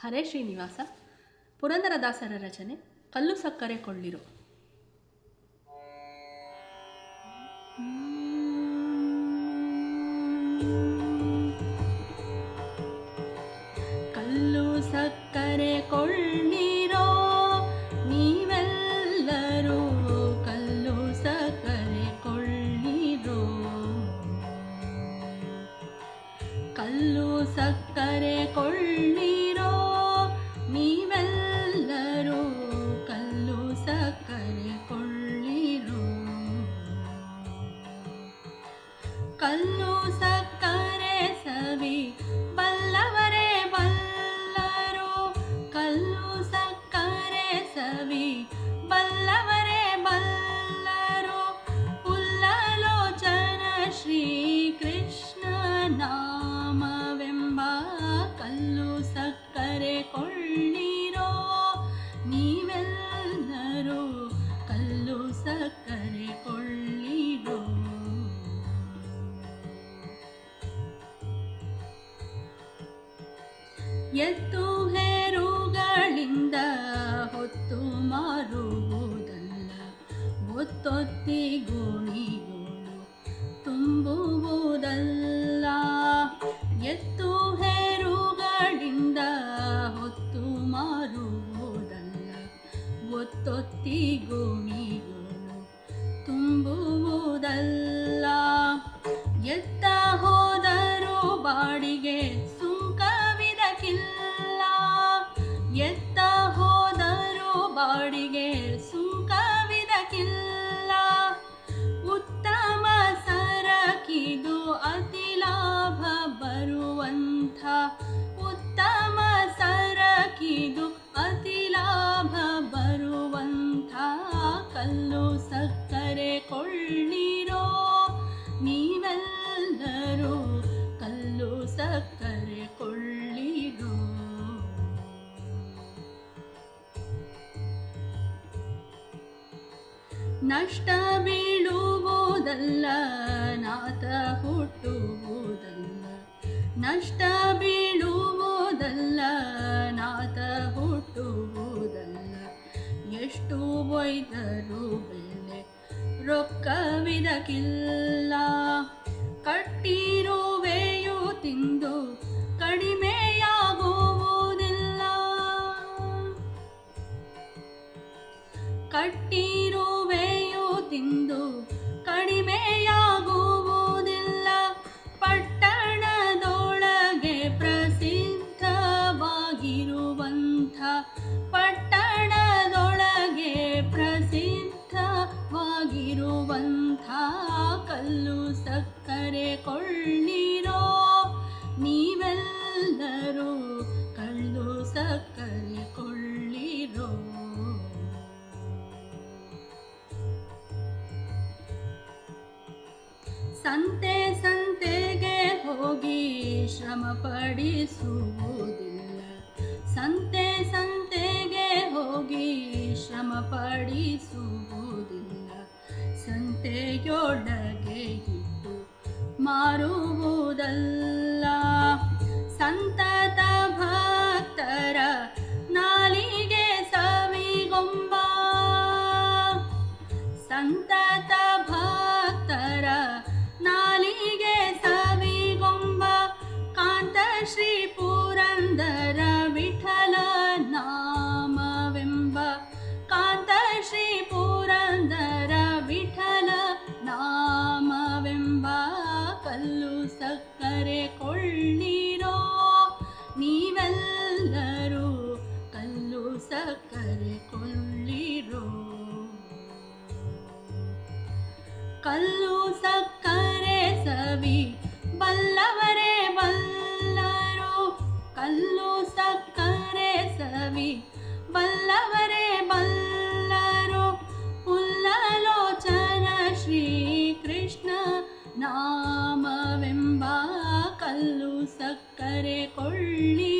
ಹರೇ ಶ್ರೀನಿವಾಸ, ಪುರಂದರದಾಸರ ರಚನೆ, ಕಲ್ಲು ಸಕ್ಕರೆ ಕೊಳ್ಳಿರು. ಕಲ್ಲು ಸಕ್ಕರೆ ಕೊಳ್ಳಿರೋ ನೀವೆಲ್ಲರೂ ಕಲ್ಲು ಸಕ್ಕರೆ ಕೊಳ್ಳಿರೋ. ಕಲ್ಲು ಸಕ್ಕರೆ ಕೊಳ್ಳಿರೋ ನೀವೆಲ್ಲರೂ ಕಲ್ಲು ಸಕ್ಕರೆ ಕೊಳ್ಳಿರೋ. ಕಲ್ಲು ಸಕ್ಕರೆ ಸವಿ ಬಲ್ಲವರೇ ಬಲ್ಲರು. ಕಲ್ಲು ಎತ್ತು ಹೇರುಗಳಿಂದ ಹೊತ್ತು ಮಾರುವುದಲ್ಲ. ಒತ್ತೊತ್ತಿ ಗುಣಿಗಳು ತುಂಬುವುದಲ್ಲ. ಎತ್ತು ಹೇರುಗಳಿಂದ ಹೊತ್ತು ಮಾರುವುದಲ್ಲ. ಒತ್ತೊತ್ತಿ ಗುಣಿಗಳು ತುಂಬುವುದಲ್ಲ. ಎತ್ತ ಹೋದರೂ ಬಾಡಿಗೆ ನಷ್ಟ ಬೀಳುವುದಲ್ಲ, ನಾತ ಹುಟ್ಟುವುದಲ್ಲ. ನಷ್ಟ ಬೀಳುವುದಲ್ಲ, ನಾತ ಹುಟ್ಟುವುದಲ್ಲ. ಎಷ್ಟು ಒಯ್ದರು ಬೆಲೆ ರೊಕ್ಕವಿದಕ್ಕಿಲ್ಲ. ಕಟ್ಟಿರುವೆಯು ತಿಂದು ಕಡಿಮೆಯಾಗುವುದಿಲ್ಲ. ಕಟ್ಟಿರುವೆಯು ತಿಂದು ಕಡಿಮೆಯಾಗುವುದಿಲ್ಲ ಸಂತೆ ಸಂತೆಗೆ ಹೋಗಿ ಶ್ರಮ ಪಡಿಸುವುದಿಲ್ಲ. ಸಂತೆ ಸಂತೆಗೆ ಹೋಗಿ ಶ್ರಮ ಪಡಿಸುವುದಿಲ್ಲ. ಸಂತೆಯೊಳಗೆ ಇಟ್ಟು ಮಾರುವುದಲ್ಲ. ಸಂತತ श्रीपुरन्दर विठल ನಾಮವೆಂಬ ಕಲ್ಲು ಸಕ್ಕರೆ ಕೊಳ್ಳ.